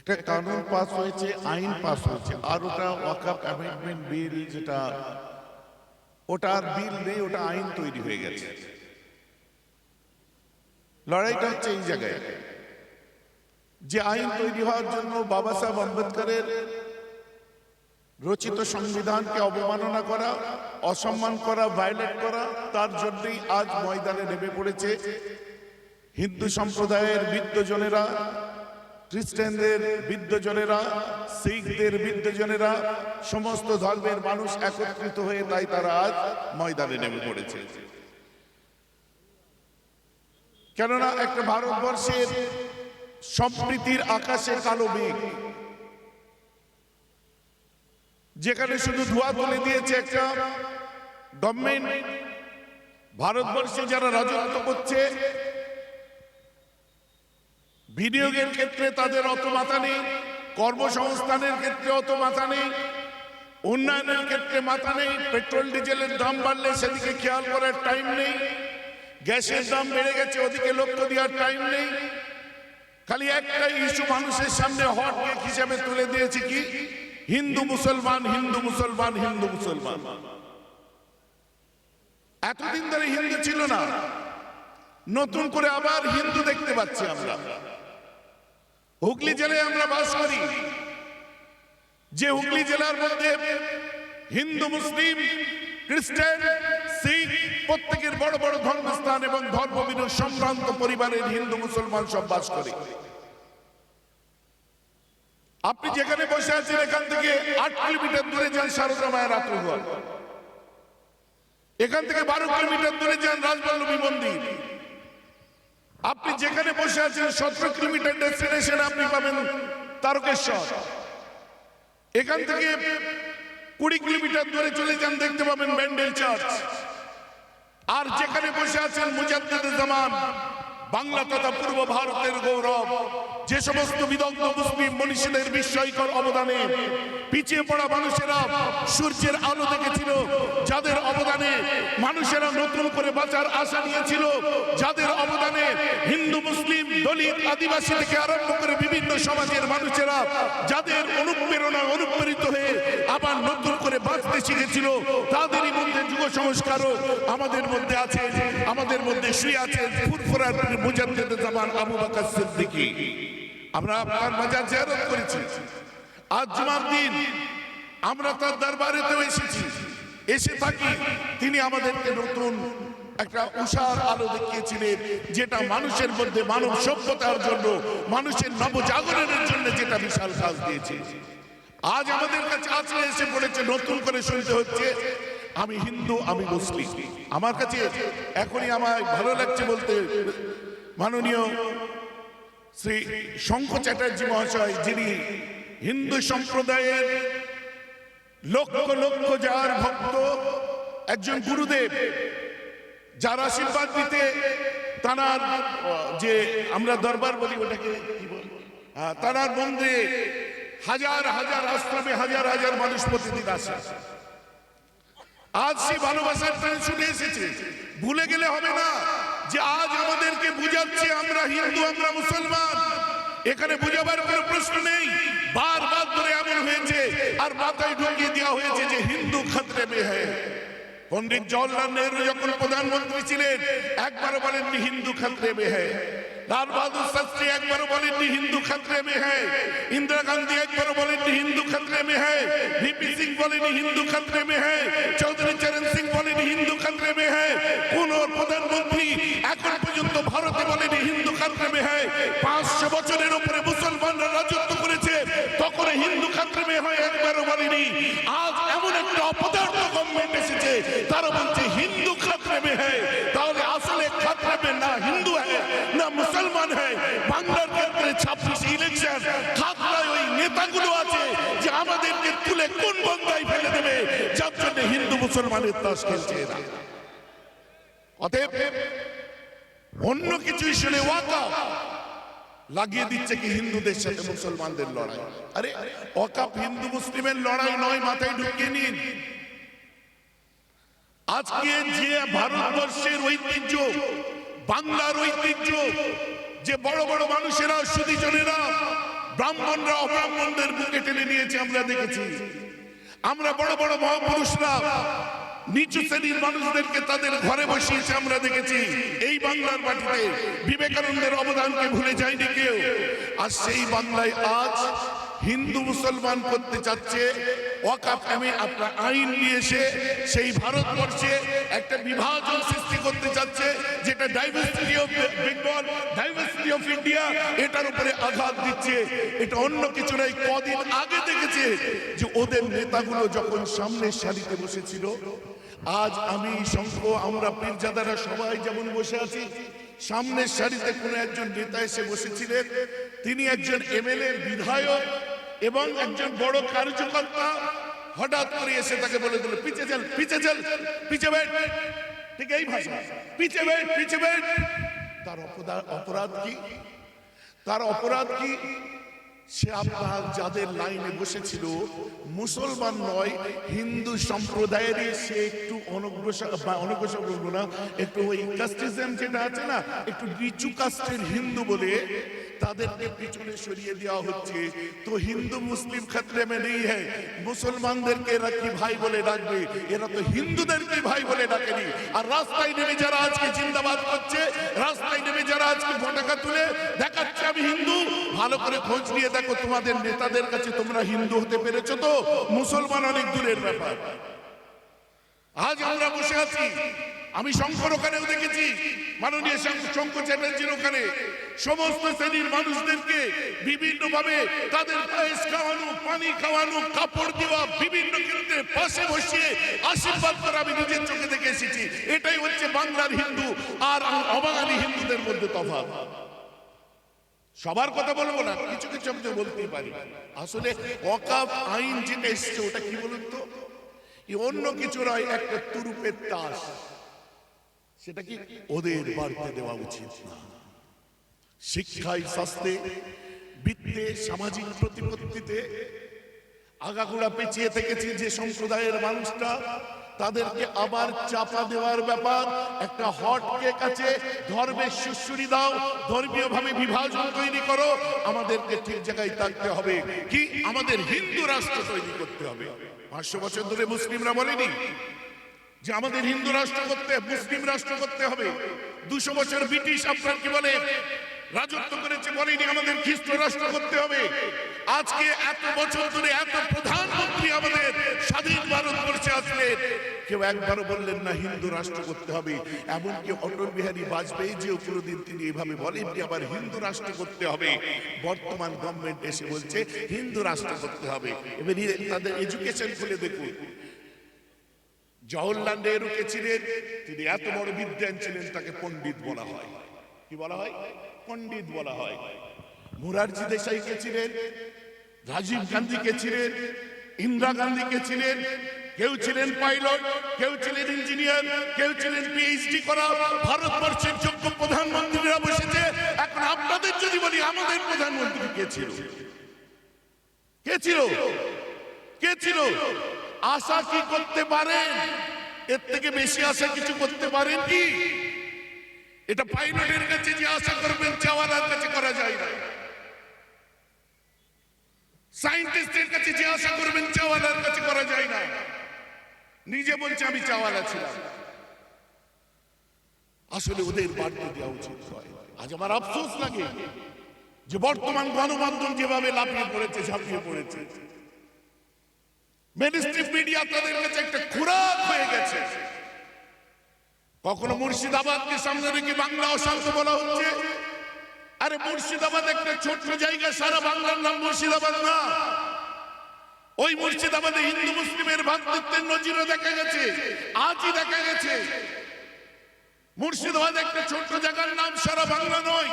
একটা কানুন পাস হয়েছে, আইন পাস হয়েছে, আর ওটা ওয়াকাপ অ্যামেন্ডমেন্ট বিল যেটা, ওটা আর বিল নেই, ওটা আইন তৈরি হয়ে গেছে। লড়াইটা হচ্ছে এই জায়গায়। যে আইন তৈরি হওয়ার জন্য বাবা সাহেব আম্বেদকরের রচিত সংবিধানকে অবমাননা করা, অসম্মান করা, ভায়োলেট করা, তার জন্যই আজ ময়দানে নেমে পড়েছে হিন্দু সম্প্রদায়ের বিদ্যজনেরা খ্রিস্টানদের বিদ্যজনেরা শিখদের বিদ্যজনেরা সমস্ত ধর্মের মানুষ একত্রিত হয়ে তাই তারা আজ ময়দানে নেমে পড়েছে। কেননা একটা ভারতবর্ষের সম্প্রীতির আকাশে কালো মেঘ, যেখানে শুধু ধোয়া তুলে দিয়েছে একটা গভর্নমেন্ট ভারতবর্ষে যারা রাজত্ব করছে বিনিয়োগের ক্ষেত্রে তাদের অত মাথা নেই, কর্মসংস্থানের ক্ষেত্রে অত মাথা নেই, উন্নয়নের ক্ষেত্রে মাথা নেই, পেট্রোল, ডিজেলের দাম বাড়লে সেদিকে খেয়াল করার টাইম নেই, গ্যাসের দাম বেড়ে গেছে, ওদিকে লক্ষ্য দেওয়ার টাইম নেই। খালি একটা ইস্যু মানুষের সামনে হট কেক হিসাবে তুলে দিয়েছে কি? হিন্দু মুসলমান হিন্দু মুসলমান হিন্দু মুসলমান। এতদিন ধরে হিন্দু ছিল না, নতুন করে আবার হিন্দু দেখতে পাচ্ছি আমরা। হুগলি জেলায় আমরা বাস করি। যে হুগলি জেলার মধ্যে হিন্দু, মুসলিম, খ্রিস্টান, শিখ প্রত্যেকের বড় বড় ধর্মস্থান এবং ধর্মবিরোধ সম্ভ্রান্ত পরিবারের হিন্দু, মুসলমান সব বাস করে। আপনি যেখানে বসে আছেন, এখান থেকে আট কিলোমিটার দূরে যান সারদা মায়ের আত্মঘর। এখান থেকে বারো কিলোমিটার দূরে যান রাজবল্লভী মন্দির। আপনি যেখানে বসে আছেন, সতেরো কিলোমিটার ডেস্টিনেশন আপনি পাবেন তারকেশ্বর। এখান থেকে কুড়ি কিলোমিটার দূরে চলে যান, দেখতে পাবেন ব্যান্ডেল চার্চ। আর যেখানে বসে আছেন, মুজাদ্দিদ জামান, বাংলা তথা পূর্ব ভারতের গৌরব। যে সমস্ত বিদগ্ধ মুসলিম মনীষীদের বিস্ময়কর অবদানে পিছিয়ে পড়া মানুষেরা সূর্যের আলো দেখেছিল। যাদের অবদানে মানুষেরা নতুন করে বাঁচার আশা নিয়েছিল, যাদের অবদানে হিন্দু, মুসলিম, দলিত, আদিবাসী থেকে আরম্ভ করে বিভিন্ন সমাজের মানুষেরা যাদের অনুপ্রেরণা অনুপ্রেরিত হয়ে আবার নতুন করে বাঁচতে শিখেছিল, তাদেরই মধ্যে যুব সংস্কারও আমাদের মধ্যে আছে, আমাদের মধ্যে শুয়ে আছে। ফুরফুরার মুজাদ্দিদ জামান আবু বকর সিদ্দিকী। আমরা আপনার মাজার জিয়ারত করেছি। আজ জুমার দিন, আমরা তার দরবারেতেও এসেছি। এসে থাকি, তিনি আমাদেরকে নতুন একটা উষার আলো দেখিয়েছিলেন, যেটা মানুষের মধ্যে মানব সভ্যতার জন্য, মানুষের নবজাগরণের জন্য যেটা বিশাল কাজ দিয়েছে। আজ আমাদের কাছে আছড়ে এসে পড়েছে, নতুন করে শুনতে হচ্ছে, আমি হিন্দু, আমি মুসলিম। আমার কাছে এখনই আমার ভালো লাগছে বলতে, মাননীয় শ্রী শঙ্খ চ্যাটার্জি মহাশয়, যিনি হিন্দু সম্প্রদায়ের লক্ষ লক্ষ যার ভক্ত, একজন গুরুদেব, যার আশীর্বাদ দিতে তানার, যে আমরা দরবার বলি ওটাকে কি বল? তানার মন্দিরে হাজার হাজার আশ্রমে হাজার হাজার মানুষ প্রতিদিন আসে। আজ সে ভালোবাসার টান ছুটে এসেছে। ভুলে গেলে হবে না। যে আজ আমাদেরকে বুঝাচ্ছে আমরা হিন্দু, আমরা মুসলমান। এখানে বুঝাবার কোনো প্রশ্ন নেই। বারবার ধরে এমন হয়েছে আর মাথায় ঢুকিয়ে দেওয়া হয়েছে যে হিন্দু খাতরে মে হ্যাঁ। পন্ডিত জওয়াহরলাল নেহরু যখন প্রধানমন্ত্রী ছিলেন একবার বলেন হিন্দু খাতরে মে হ্যায় লাল বাহাদুর শাস্ত্রী একবারও বলেননি, হিন্দু খাতরে মে হ্যায় ইন্দিরা গান্ধী একবারও বলেননি, হিন্দু খাতরে মে হ্যায় ভিপি সিং বলেনি হিন্দু খাতরে মে হ্যায় চৌধুরী চরণ সিং বলেনি হিন্দু খাতরে মে হ্যায় কোন প্রধানমন্ত্রী এখন পর্যন্ত ভারতে বলেনি হিন্দু খাতরে মে হ্যায় পাঁচশো বছরের উপরে মুসলমানরা রাজত্ব করেছে তখন হিন্দু খাতরে মে হয় একবারও বলেনি আজ এমন একটা অপদার্থ গভর্নমেন্ট এসেছে তারা বলছে হিন্দু খাতরে মে হ্যায় তাহলে আসলে খাতরে মে না হিন্দু হ্যায় না মুসলমান হ্যায় বাংলার ক্ষেত্রে ছাব্বিশ ইলেকশন খাতরায় ওই নেতাগুলো আছে যে আমাদেরকে তুলে কোন বন্ধায় ফেলে দেবে? যার জন্য হিন্দু মুসলমানের তাস খেলছে এরা। অতএব অন্য কিছু শুনে ওয়াকা লাগিয়ে দিচ্ছে কি হিন্দুদের সাথে মুসলমানদের লড়াই। আরে অকাপ হিন্দু মুসলিমের লড়াই নয়, মাথায় ঢুকিয়ে নিন। আজকে যে ভারতবর্ষের ঐতিহ্য, বাংলার ঐতিহ্য যে বড় বড় মানুষেরা, সুদীজনেরা, ব্রাহ্মণরা, অব্রাহ্মণদের বুকে টেনে নিয়েছে, আমরা দেখেছি। আমরা বড় বড় মহাপুরুষরা, নিচু শ্রেণির মানুষদেরকে তাদের ঘরে বসিয়েছে, আমরা দেখেছি। এই বাংলার মাটিতে বিবেকানন্দের অবদানকে ভুলে যায়নি কেউ। আর সেই বাংলায় আজ হিন্দু মুসলমান করতে চাচ্ছে, ওয়াকাফ আপনার আইন নিয়ে এসে সেই ভারতবর্ষে একটা বিভাজন সৃষ্টি করতে চাচ্ছে, যেটা diversity of Bengal diversity of India এটার উপরে আঘাত দিচ্ছে। এটা অন্য কিছু নাই কদিন আগে দেখেছে যে ওদের নেতাগুলো যখন সামনের সারিতে বসেছিল, আজ আমি, শঙ্খ, আমরা, পীরজাদারা সবাই যেমন বসে আছি, সামনের সারিতে কোনো একজন নেতা এসে বসেছিলেন। তিনি একজন এমএলএ, বিধায়ক এবং একজন বড় কার্যকর্তা হঠাৎ করে এসে তাকে বলে দিল, পিছে চল পিছে চল, পিছে বেট ঠিক এই ভাষা পিছে বেট পিছে বেট তার অপরাধ কি? তার অপরাধ কি? সে আপনার যাদের লাইনে বসেছিল, মুসলমান নয়, হিন্দু সম্প্রদায়ের সে একটু অনগ্রসর বা অনগ্রসর বলব না, একটু ওই কাস্টিজম যেটা আছে না, একটু নিচু কাস্টের হিন্দু বলে তাদেরকে পিছনে সরিয়ে দেওয়া হচ্ছে। তো হিন্দু, মুসলিম ক্ষেত্রে মে নেই হ্যাঁ মুসলমানদেরকে এরা কি ভাই বলে ডাকবে? এরা তো হিন্দুদেরকে ভাই বলে ডাকেনি। আর রাস্তায় নেমে যারা আজকে জিন্দাবাদ করছে, রাস্তায় নেমে যারা আজকে পতাকা তুলে দেখাচ্ছে আমি হিন্দু, ভালো করে খোঁজ নিয়ে দেখো তোমাদের নেতাদের কাছে তোমরা হিন্দু হতে পেরেছ তো? মুসলমান অনেক দূরের ব্যাপার। আজ আমরা বসে আছি। আমি শঙ্কর ওখানেও দেখেছি। মাননীয় শঙ্ক- শঙ্কর চ্যাটার্জির ওখানে। সমস্ত শ্রেণির মানুষদেরকে বিভিন্ন ভাবে তাদের পায়েস খাওয়ানো, পানি খাওয়ানো, কাপড় দেওয়া, বিভিন্ন ক্ষেত্রে পাশে বসিয়ে আশীর্বাদ করা আমি নিজের চোখে দেখে এসেছি। এটাই হচ্ছে বাংলার হিন্দু আর অবাঙালি হিন্দুদের মধ্যে তফাৎ। সবার কথা বলব না, কিছু কিছু আমি বলতেই পারি। আসলে অকাপ আইন যেটা এসছে, ওটা কি বলুন তো? অন্য কিছু নয় একটা তুরুপের তাস। সেটা কি ওদের বাড়তে দেওয়া উচিত না? শিক্ষায় স্বাস্থ্যে বৃত্তে, সামাজিক প্রতিপত্তিতে আগাগোড়া পেঁচিয়ে থেকেছে যে সম্প্রদায়ের মানুষটা তাদেরকে আবার চাপা দেওয়ার ব্যাপার। একটা হট কেক আছে ধর্মের সুশ্রী দাও ধর্মীয় ভাবে বিভাজন তৈরি করো, আমাদেরকে ঠিক জায়গায় থাকতে হবে। কি? আমাদের হিন্দু রাষ্ট্র তৈরি করতে হবে। পাঁচশো বছর ধরে মুসলিমরা বলেনি? যে আমাদের হিন্দু রাষ্ট্র করতে, মুসলিম রাষ্ট্র করতে হবে। দুশো বছর ব্রিটিশ আপনার কি বলে, রাজত্ব করেছে বলেনি আমাদের খ্রিস্ট রাষ্ট্র করতে হবে। আজকে এত বছর ধরে এত প্রধানমন্ত্রী আমাদের স্বাধীন ভারতবর্ষে আসলেন কেউ একবারও বললেন না হিন্দু রাষ্ট্র করতে হবে। এমনকি অটল বিহারী বাজপেয়ী যে কোনোদিন তিনি এভাবে বলেন যে আবার হিন্দু রাষ্ট্র করতে হবে। বর্তমান গভর্নমেন্ট এসে বলছে, হিন্দু রাষ্ট্র করতে হবে। এবার তাদের এডুকেশন খুলে দেখুন। জওহরলাল নেহরুকে ছিলেন, তিনি এত বড় বিদ্যান ছিলেন, তাকে পণ্ডিত বলা হয়। কি বলা হয়? পণ্ডিত বলা হয়। মুরারজি দেশাইকে ছিলেন, রাজীব গান্ধীকে ছিলেন, ইন্দিরা গান্ধীকে ছিলেন, কেউ ছিলেন পাইলট, কেউ ছিলেন ইঞ্জিনিয়ার, কেউ ছিলেন পিএইচডি করা, ভারতবর্ষের যোগ্য প্রধানমন্ত্রীরা বসেছে। এখন আপনাদের যদি বলি, আমাদের প্রধানমন্ত্রী কে ছিল? কে ছিল? কে ছিল? আশা কি করতে পারেন? এর থেকে বেশি আশা কিছু করতে পারেন কি? এটা পাইলটের কাছে যে আশা করবেন চাওয়ালার কাছে করা যায় না। সায়েন্টিস্টের কাছে যে আশা করবেন চাওয়ালার কাছে করা যায় না। নিজে বলছে, আমি চাওয়ালা ছিলাম আসলে ওদের বাড়তে দেওয়া উচিত নয়। আজ আমার আফসোস লাগে যে বর্তমান গণমাধ্যম যেভাবে লাফিয়ে পড়েছে, ঝাঁপিয়ে পড়েছে। মেনস্ট্রিম মিডিয়া কাছে একটা খুরাক হয়ে গেছে। কখনো মুর্শিদাবাদকে সামনে রেখে বাংলা অশান্ত বলা হচ্ছে? আরে মুর্শিদাবাদ একটা জায়গা, সারা বাংলার নাম মুর্শিদাবাদ না। ওই মুর্শিদাবাদে হিন্দু মুসলিমের ভাতৃত্বের নজিরও দেখা গেছে, আজই দেখা গেছে। মুর্শিদাবাদ একটা ছোট্ট জায়গার নাম সারা বাংলা নয়।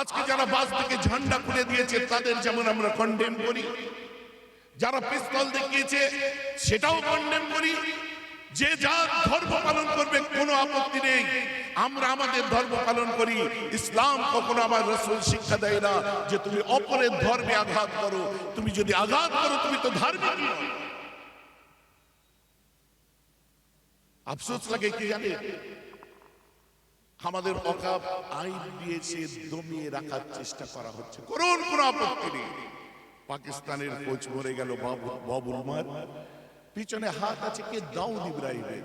আজকে যারা বাস থেকে ঝান্ডা খুলে দিয়েছে, তাদের যেমন আমরা কন্ডেম করি যারা পিস্তল দেখিয়েছে, সেটাও কন্ডেম করি। যে যা ধর্ম পালন করবে, কোনো আপত্তি নেই। আমরা আমাদের ধর্ম পালন করি। ইসলাম কখনো আমার রসুল শিক্ষা দেয় না যে তুমি অপরের ধর্মে আঘাত করো। তুমি যদি আঘাত করো, তুমি তো ধার্মিক। আফসোস লাগে কি জানে? আমাদের অকাপ আইন দিয়ে সে দমিয়ে রাখার চেষ্টা করা হচ্ছে। করুন, কোন আপত্তি নেই। পাকিস্তানের কোচ মরে গেল বাবু বাবুল মার। পিছনে হাত আছে কে? দাউদ ইব্রাহিমের।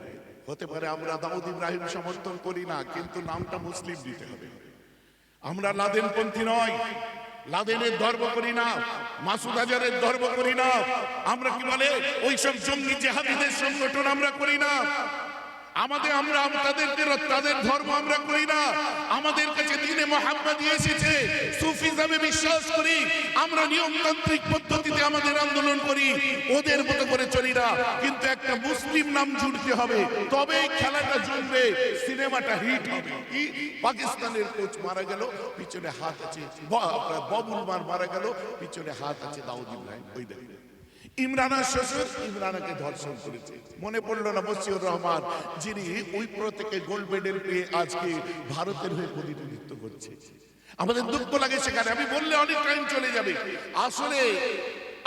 হতে পারে আমরা দাউদ ইব্রাহিম সমর্থন করি না, কিন্তু নামটা মুসলিম দিতে হবে। আমরা লাদেন পন্থী নয়। লাদেনের ধর্ম করি না, মাসুদ আজারের ধর্ম করি না। আমরা কি বলে? ওইসব জঙ্গি জেহাদিদের সংগঠন আমরা করি না। আমাদের আমরা তাদেরকে তাদের ধর্ম আমরা করি না। আমাদের কাছে দিনে মোহাম্মদ এসেছে। সুফিজমে বিশ্বাস করি। আমরা নিয়মতান্ত্রিক পদ্ধতিতে আমাদের আন্দোলন করি। ওদের মতো করে চলি না। কিন্তু একটা মুসলিম নাম জুড়তে হবে। তবেই খেলাটা জমবে সিনেমাটা হিট হবে। পাকিস্তানের কোচ মারা গেল, পিছনে হাত আছে। ববুল মার মারা গেল, পিছনে হাত আছে দাউদ ইব্রাহিম। ওই দেখেন। ইমরানার শ্বশুর ইমরানাকে ধর্ষণ করেছে। মনে পড়ল না বসিউর রহমান, যিনি উইপ্রো থেকে গোল্ড মেডেল পেয়ে আজকে ভারতের হয়ে প্রতিনিধিত্ব করছে। আমাদের দুঃখ লাগে সেখানে। আমি বললে অনেক টাইম চলে যাবে। আসলে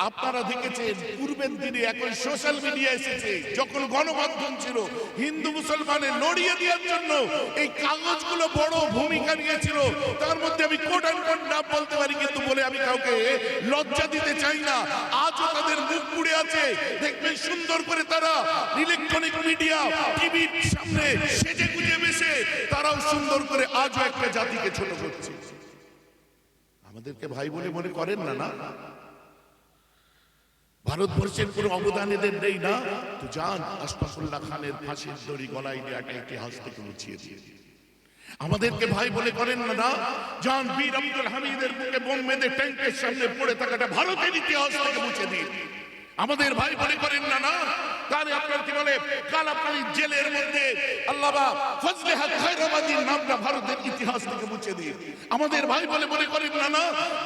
আপনারা দেখেছেন, পূর্বের দিনে এখন সোশ্যাল মিডিয়া এসেছে, যখন গণমাধ্যম ছিল, হিন্দু মুসলমানের লড়িয়ে দেওয়ার জন্য এই কাগজগুলো বড় ভূমিকা নিয়েছিল। তার মধ্যে আমি কোট অ্যান্ড কোট নাম বলতে পারি, কিন্তু বলে আমি কাউকে লজ্জা দিতে চাই না। আজও তাদের আছে। দেখবেন সুন্দর করে তারা ইলেকট্রনিক মিডিয়া টিভির সামনে সেজে গুজে বেসে তারাও সুন্দর করে আজও একটা জাতিকে ছোট করছে। আমাদেরকে ভাই বলে মনে করেন না না? ভারতবর্ষের কোন অবদান এদের নেই না? তো যান, আশফাকুল্লাহ খানের ফাঁসির দড়ি গলায় দেওয়াটা ইতিহাস থেকে মুছিয়ে দিয়ে আমাদেরকে ভাই বলে করেন না না? যান, বীর আব্দুল হামিদের বুকে বোম বেঁধে ট্যাঙ্কের সামনে পড়ে থাকাটা ভারতের ইতিহাস থেকে মুছে দিন। আমাদের ভাই বলে করেন না না? তাহলে আপনার কি বলে কালাপানি জেলের মধ্যে আল্লাহ ফজলে হক খায়রাবাদীর নামটা ভারতের ইতিহাস থেকে মুছে দিন। আমাদের ভাই বলে মনে করেন না না?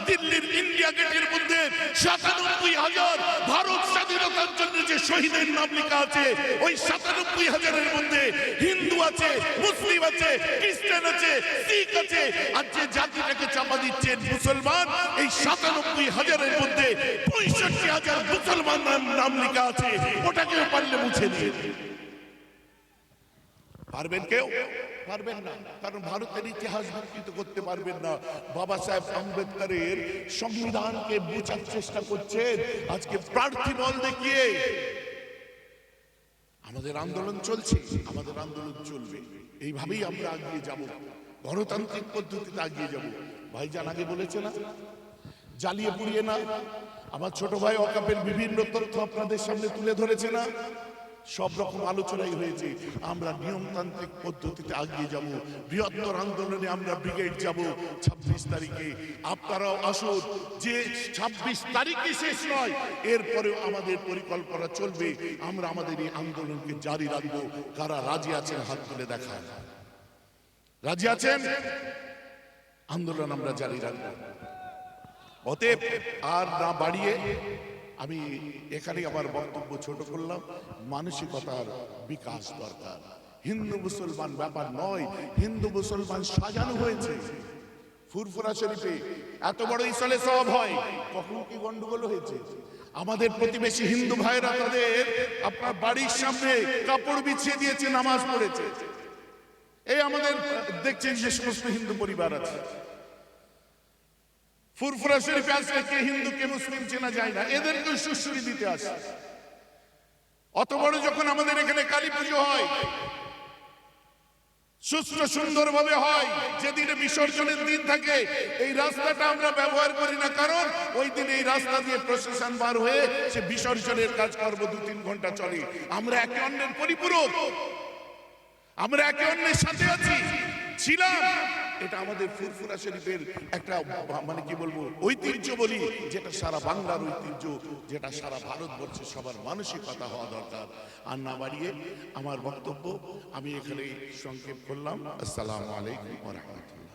দিল্লির ইন্ডিয়া গেটের মধ্যে সাতানব্বই হাজার ভারত স্বাধীনতার জন্য যে শহীদের নাম লেখা আছে, ওই সাতানব্বই হাজারের মধ্যে হিন্দু আছে, মুসলিম আছে, খ্রিস্টান আছে, শিখ আছে, আর যে জাতিটাকে চাপা দিচ্ছেন মুসলমান, এই সাতানব্বই হাজারের হাজার মুসলমান নাম- লেখা আছে ওটাকেও পারলে মুছে দিয়ে পারবেন কেউ? পারবেন না। কারণ ভারতের ইতিহাস বিকৃত করতে পারবেন না। বাবা সাহেব আম্বেদকরের সংবিধানকে বোঝার চেষ্টা করছেন। আজকে প্রার্থী বল দেখিয়ে আমাদের আন্দোলন চলছে, আমাদের আন্দোলন চলবে। এইভাবেই আমরা আগিয়ে যাব। গণতান্ত্রিক পদ্ধতিতে আগিয়ে যাব। ভাইজান আগে বলেছে না? জ্বালিয়ে পুড়িয়ে না? আমার ছোট ভাই অকাপের বিভিন্ন তথ্য আপনাদের সামনে তুলে ধরেছে না? সব রকম আলোচনাই হয়েছে। আমরা নিয়মতান্ত্রিক পদ্ধতিতে আগিয়ে যাব। বৃহত্তর আন্দোলনে আমরা ব্রিগেড যাব ছাব্বিশ তারিখে। আপনারাও আসুন। যে ছাব্বিশ তারিখে শেষ নয়, এরপরেও আমাদের পরিকল্পনা চলবে। আমরা আমাদের এই আন্দোলনকে জারি রাখব। কারা রাজি আছেন, হাত তুলে দেখায় রাজি আছেন? আন্দোলন আমরা জারি রাখব। অতএব আর না বাড়িয়ে আমি এখানে আমার বক্তব্য ছোট করলাম। মানসিকতার বিকাশ দরকার। হিন্দু মুসলমান ব্যাপার নয়, হিন্দু মুসলমান সাজানো হয়েছে। ফুরফুরা শরীফে এত বড় ইসলে সব হয়, কখন কি গন্ডগোল হয়েছে? আমাদের প্রতিবেশী হিন্দু ভাইরা তাদের আপনার বাড়ির সামনে কাপড় বিছিয়ে দিয়েছে, নামাজ পড়েছে। এই আমাদের দেখছেন যে সমস্ত হিন্দু পরিবার আছে। ফুরফুরা শরীফে আসলে কে হিন্দু, কে মুসলিম চেনা যায় না। এদেরকে সুশ্রী দিতে আসে। অত বড় যখন আমাদের এখানে কালী পুজো হয়, সুস্থ সুন্দর ভাবে হয়, যেদিনে বিসর্জনের দিন থাকে, এই রাস্তাটা আমরা ব্যবহার করি না, কারণ ওই দিন এই রাস্তা দিয়ে প্রশাসন বার হয়ে সে বিসর্জনের কাজকর্ম দু তিন ঘণ্টা চলে। আমরা একে অন্যের পরিপূরক, আমরা একে অন্যের সাথে আছি। ছিলাম। এটা আমাদের ফুরফুরা শরীফের একটা মানে কি বলব, ঐতিহ্য বলি, যেটা সারা বাংলার ঐতিহ্য, যেটা সারা ভারতবর্ষে সবার মানসিকতা হওয়া দরকার। আর না বাড়িয়ে আমার বক্তব্য আমি এখানে সংক্ষেপ করলাম। আসসালামু আলাইকুম রাহমাতুল্লাহ।